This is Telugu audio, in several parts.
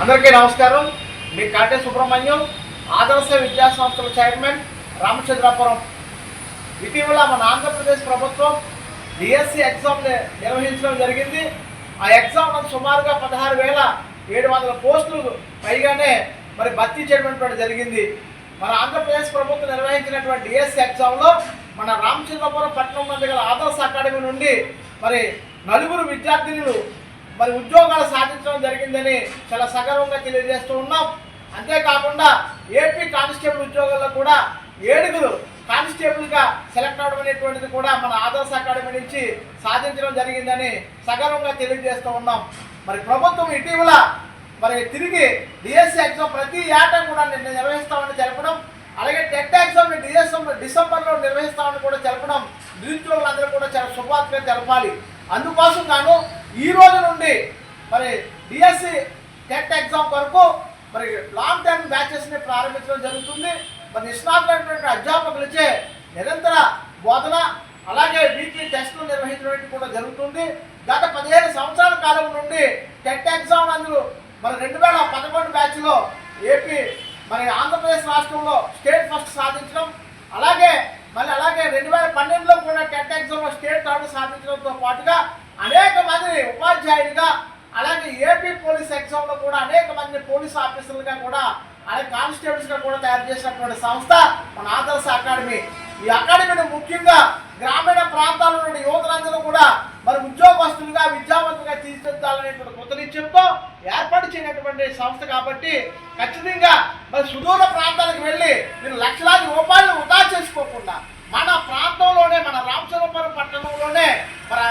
అందరికీ నమస్కారం. మీ కాటే సుబ్రహ్మణ్యం ఆదర్శ విద్యా సంస్థల చైర్మన్ రామచంద్రాపురం. ఇటీవల మన ఆంధ్రప్రదేశ్ ప్రభుత్వం డిఎస్సి ఎగ్జామ్ నిర్వహించడం జరిగింది. ఆ ఎగ్జామ్ నందు సుమారుగా పదహారు వేల ఏడు వందల పోస్టులు పైగానే మరి భర్తీ చేయడం జరిగింది. మన ఆంధ్రప్రదేశ్ ప్రభుత్వం నిర్వహించినటువంటి డిఎస్సి ఎగ్జామ్లో మన రామచంద్రపురం పట్టణం నందు గల ఆదర్శ అకాడమీ నుండి మరి నలుగురు విద్యార్థినులు మరి ఉద్యోగాలు సాధించడం జరిగిందని చాలా సగర్వంగా తెలియజేస్తూ ఉన్నాం. అంతేకాకుండా ఏపీ కానిస్టేబుల్ ఉద్యోగాల్లో కూడా ఏడుగురు కానిస్టేబుల్గా సెలెక్ట్ అవడం అనేటువంటిది కూడా మన ఆదర్శ అకాడమీ నుంచి సాధించడం జరిగిందని సగర్వంగా తెలియజేస్తూ ఉన్నాం. మరి ప్రభుత్వం ఇటీవల మరి తిరిగి డిఎస్సి ఎగ్జామ్ ప్రతి ఏటా కూడా నిన్న నిర్వహిస్తామని తెలపడం అలాగే టెట్ ఎగ్జామ్ని డిఎస్ఎం డిసెంబర్లో నిర్వహిస్తామని కూడా తెలపడం నిరుద్యోగులందరూ కూడా చాలా శుభవార్తగా తెలపాలి. అందుకోసం గాను ఈ రోజు నుండి మరి డిఎస్సి టెట్ ఎగ్జామ్ వరకు మరి లాంగ్ టర్మ్ బ్యాచెస్ని ప్రారంభించడం జరుగుతుంది. మరి నిష్ణాతులైనటువంటి అధ్యాపకులచే నిరంతర బోధన అలాగే వీక్లీ టెస్టులు నిర్వహించడం కూడా జరుగుతుంది. గత పదిహేను సంవత్సరాల కాలం నుండి టెట్ ఎగ్జామ్ అందులో మరి రెండు వేల పదకొండు బ్యాచ్లో ఏపీ మరి ఆంధ్రప్రదేశ్ రాష్ట్రంలో స్టేట్ ఫస్ట్ సాధించడం అలాగే మళ్ళీ అలాగే రెండు వేల పన్నెండులో కూడా టెట్ ఎగ్జామ్లో స్టేట్ థర్డ్ సాధించడంతో పాటుగా అనేక మంది ఉపాధ్యాయులుగా అలాగే ఏపీ పోలీస్ ఎగ్జామ్లో కూడా అనేక మంది పోలీస్ ఆఫీసర్లుగా కూడా అలాగే కానిస్టేబుల్స్గా కూడా తయారు చేసినటువంటి సంస్థ మన ఆదర్శ అకాడమీ. ఈ అకాడమీని ముఖ్యంగా గ్రామీణ ప్రాంతాల్లో ఉన్న యువతలందరూ కూడా మరి ఉద్యోగస్తులుగా విద్యావంతులుగా తీర్చిదిద్దాలనేటువంటి కొత్త నిశ్చయంతో ఏర్పాటు చేయనటువంటి సంస్థ కాబట్టి ఖచ్చితంగా మరి సుదూర ప్రాంతాలకు వెళ్ళి మీరు లక్షలాది రూపాయలు వృధా చేసుకోకుండా మన ప్రాంతంలోనే మన రామచంద్రపురం పట్టణంలోనే మరి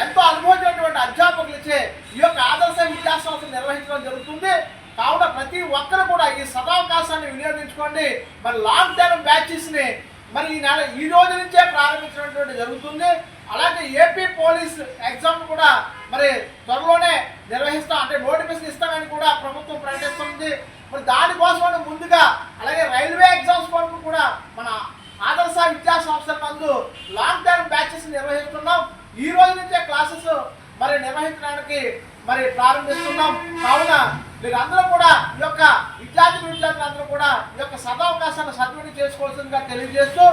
ఎంతో అనుభవించినటువంటి అధ్యాపకులచే ఈ యొక్క ఆదర్శ విద్యా సంస్థ నిర్వహించడం జరుగుతుంది. కావున ప్రతి ఒక్కరు కూడా ఈ సదావకాశాన్ని వినియోగించుకోండి. మరి లాంగ్ టర్మ్ బ్యాచెస్ని మరి ఈ నెల ఈ రోజు నుంచే ప్రారంభించినటువంటి జరుగుతుంది. అలాగే ఏపీ పోలీస్ ఎగ్జామ్ కూడా మరి త్వరలోనే నిర్వహిస్తాం అంటే నోటిఫికేషన్ ఇస్తామని కూడా ప్రభుత్వం ప్రకటిస్తుంది. మరి దానికోసం ముందుగా అలాగే రైల్వే ఎగ్జామ్స్ వరకు కూడా మన ఆదర్శ విద్యా సంస్థల నందు లాంగ్ టర్మ్ బ్యాచెస్ నిర్వహిస్తున్నాం. ఈ రోజు నుంచే క్లాసెస్ మరి నిర్వహించడానికి మరి ప్రారంభిస్తున్నాం. కావున మీరందరూ కూడా ఈ యొక్క విద్యార్థి విద్యార్థులందరూ కూడా ఈ యొక్క సదవకాశాన్ని సద్వినియోగం చేసుకోవాల్సిందిగా తెలియజేస్తూ